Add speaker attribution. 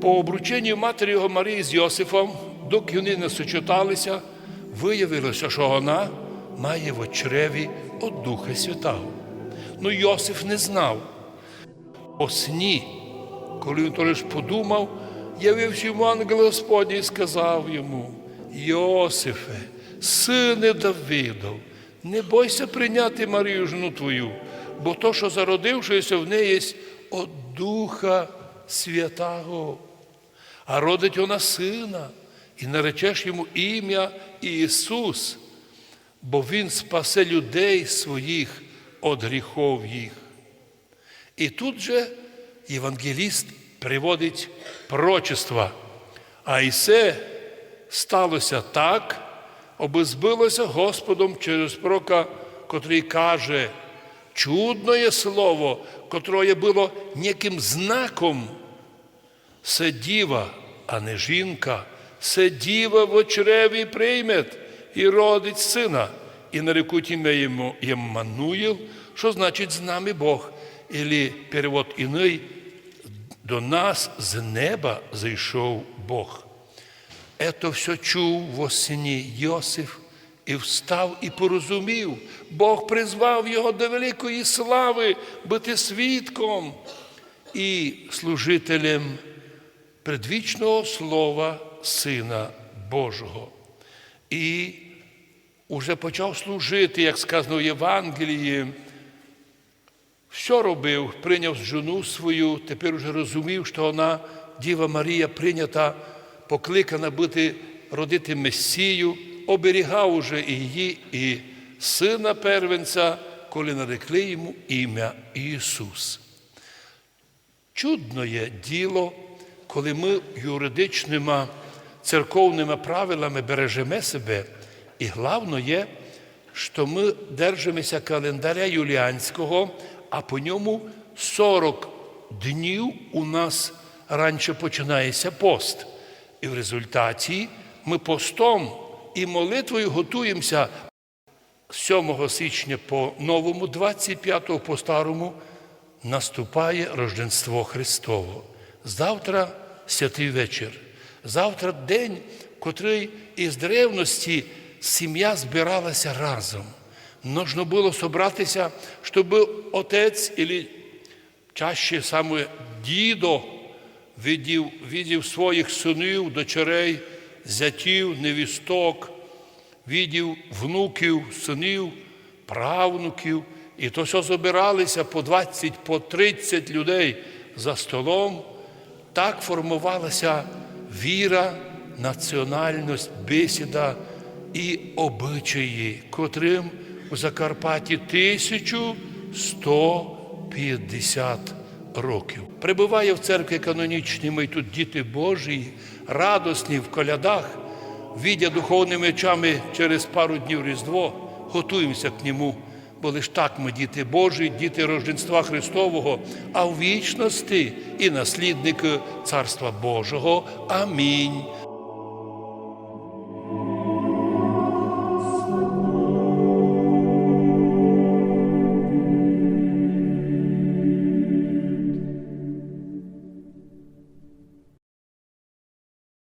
Speaker 1: По обрученню матері його Марії з Йосифом, доки вони не сочеталися, виявилося, що вона має в очреві від Духа Святого. Ну, Йосиф не знав. О сні, коли він то лиш подумав, явився йому ангел Господній і сказав йому: Йосифе, сине Давидов, не бойся прийняти Марію жену твою, бо то, що зародившися в неї, є от Духа Святого, а родить вона сина, і наречеш йому ім'я Ісус, бо Він спасе людей своїх від гріхов їх. І тут же євангеліст приводить пророчества. А і це сталося так, аби збилося Господом через пророка, котрий каже, чудно є слово, котре було неким знаком. Це діва, а не жінка, це діва в очреві приймет і родить сина, і нарекуть ім'я йому Єммануїл, що значить з нами Бог. Ілі перевод іний, до нас з неба зайшов Бог. Ето все чув в осені Йосиф і встав і порозумів. Бог призвав його до великої слави бути свідком і служителем предвічного слова Сина Божого. І уже почав служити, як сказано в Євангелії, все робив, прийняв жону свою, тепер уже розумів, що вона, Діва Марія, прийнята, покликана бути, родити Месію, оберігав уже і її, і сина первенця, коли нарекли йому ім'я Ісус. Чудно є діло, коли ми юридичними церковними правилами бережемо себе, і головне є, що ми держимося календаря юліанського, а по ньому 40 днів у нас раніше починається пост. І в результаті ми постом і молитвою готуємося 7 січня по новому, 25 по старому наступає Рождество Христово. Завтра святий вечір. Завтра день, котрий із древності сім'я збиралася разом. Нужно було собратися, щоб отець, або чаще саме дідо видів, видів своїх синів, дочерей, зятів, невісток, видів внуків, синів, правнуків. І то все збиралися по 20, по 30 людей за столом. Так формувалася віра, національність, бесіда і обичаї, котрим у Закарпатті 1150 років. Прибуває в церкві канонічній, ми тут діти Божі, радосні в колядах, відя духовними очами через пару днів Різдво, готуємося к ньому. Бо лиш так ми діти Божі, діти рожденства Христового, а в вічності і наслідники Царства Божого. Амінь.